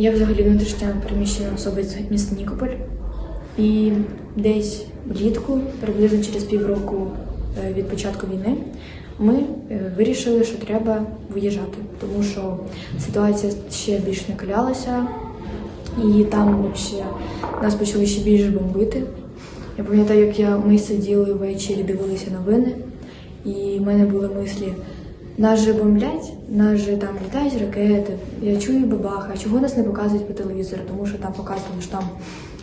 Я взагалі внутрішня переміщена особа з міста Нікополь. І десь влітку, приблизно через півроку е, від початку війни, ми е, вирішили, що треба виїжджати, тому що ситуація ще більш накалялася, і там взагалі нас почали ще більше бомбити. Я пам'ятаю, як я, ми сиділи ввечері, дивилися новини, і в мене були мислі. Нас же бомблять, нас же там літають ракети. Я чую бабаха. Чого нас не показують по телевізору? Тому що там показували, що там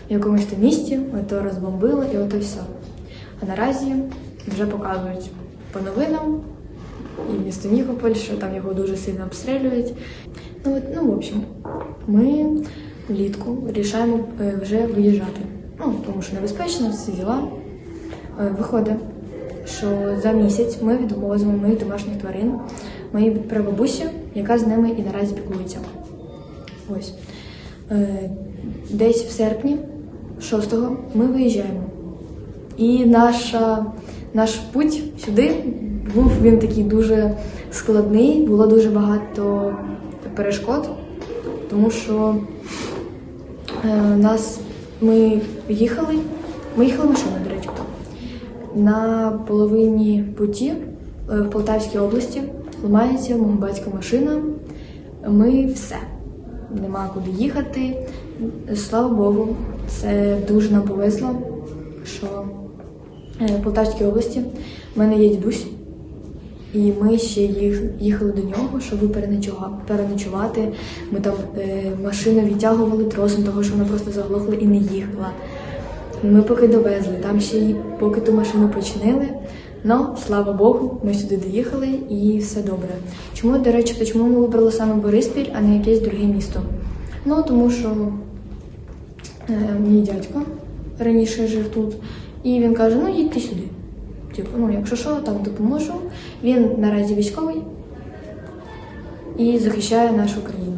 в якомусь там місті ото розбомбили і ото все. А наразі вже показують по новинам і місто Нікополь, що там його дуже сильно обстрілюють. Ну, от, ну в общем, ми влітку вирішаємо е, вже виїжджати. Ну, тому що небезпечно, всі діла. Е, Виходить, що за місяць ми відвозимо моїх домашніх тварин, моїй прабабусі, яка з ними і наразі піклується. Ось. Е, Десь в серпні 6-го ми виїжджаємо. І наша, наш путь сюди був він такий дуже складний, було дуже багато перешкод, тому що е, нас ми їхали, ми їхали машиною, до речі. На половині путі е, в Полтавській області ламається батька машина. Ми все. Нема куди їхати. Слава Богу, це дуже нам повезло, що е, в Полтавській області в мене є дідусь, і ми ще їхали до нього, щоб переночувати. Ми там е, машину відтягували тросом, того що вона просто заглохла і не їхала. Ми поки довезли, там ще й поки ту машину починили. Ну, слава Богу, ми сюди доїхали і все добре. Чому, до речі, то чому ми вибрали саме Бориспіль, а не якесь друге місто? Ну, тому що е, мій дядько раніше жив тут, і він каже: ну їдьте сюди. Типу, ну, якщо що, там допоможу. Він наразі військовий і захищає нашу країну.